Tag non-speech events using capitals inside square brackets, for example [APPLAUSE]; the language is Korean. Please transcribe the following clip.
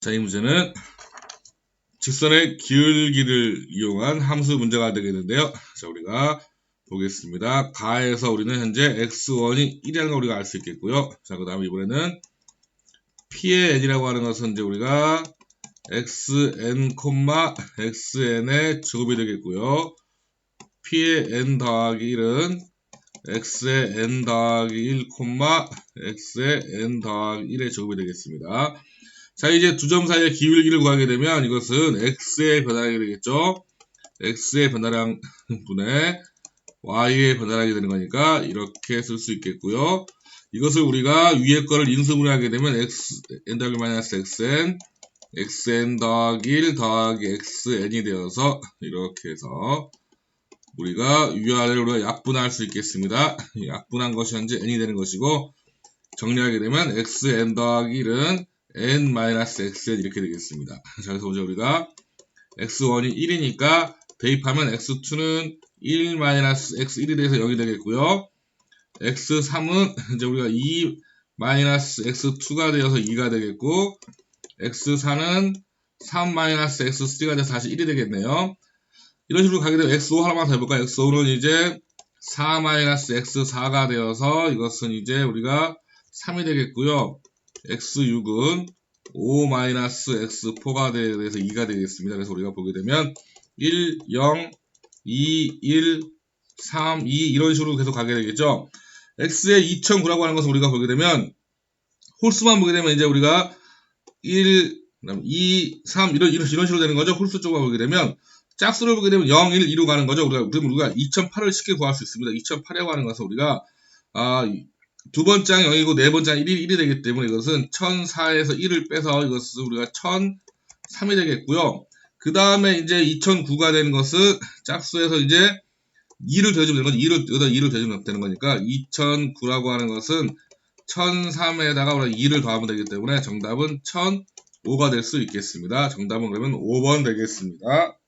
자, 이 문제는 직선의 기울기를 이용한 함수 문제가 되겠는데요. 자, 우리가 보겠습니다. 가에서 우리는 현재 x1이 1이라는 걸 우리가 알 수 있겠고요. 자, 그 다음에 이번에는 p의 n이라고 하는 것은 이제 우리가 xn, xn의 제곱이 되겠고요. p의 n 더하기 1은 x의 n 더하기 1, x의 n 더하기 1의 제곱이 되겠습니다. 자, 이제 두 점 사이의 기울기를 구하게 되면 이것은 x의 변화량이 되겠죠. x의 변화량 [LAUGHS] 분의 y의 변화량이 되는 거니까 이렇게 쓸 수 있겠고요. 이것을 우리가 위에 거를 인수분해 하게 되면 x, n 더하기 마이너스 xn, xn 더하기 1 더하기 xn이 되어서 이렇게 해서 우리가 위아래로 약분할 수 있겠습니다. 약분한 것이 현재 n이 되는 것이고 정리하게 되면 xn 더하기 1은 n-xn 이렇게 되겠습니다. [LAUGHS] 자, 그래서 [LAUGHS] 이제 우리가 x1이 1이니까 대입하면 x2는 1-x1이 돼서 0이 되겠고요. x3은 이제 우리가 2-x2가 되어서 2가 되겠고 x4는 3-x3가 돼서 다시 1이 되겠네요. 이런 식으로 가게 되면 x5 하나만 더 해볼까요? x5는 이제 4-x4가 되어서 이것은 이제 우리가 3이 되겠고요. X6은 5-x4가 돼서 2가 되겠습니다. 그래서 우리가 보게 되면 1, 0, 2, 1, 3, 2 이런 식으로 계속 가게 되겠죠. x의 2009라고 하는 것을 우리가 보게 되면 홀수만 보게 되면 이제 우리가 1, 2, 3 이런, 이런, 식으로 되는 거죠. 홀수 쪽만 보게 되면 짝수를 보게 되면 0, 1, 2로 가는 거죠. 우리가, 그럼 우리가 2008을 쉽게 구할 수 있습니다. 2008이라고 하는 것은 우리가 아, 두 번째 항 0이고 네 번째 항 1이, 1이 되기 때문에 이것은 1004에서 1을 빼서 이것은 우리가 1003이 되겠고요. 그 다음에 이제 2009가 되는 것은 짝수에서 이제 2를 더해주면 되는 거죠. 2를, 여기다 2를 더해주면 되는 거니까 2009라고 하는 것은 1003에다가 우리가 2를 더하면 되기 때문에 정답은 1005가 될 수 있겠습니다. 정답은 그러면 5번 되겠습니다.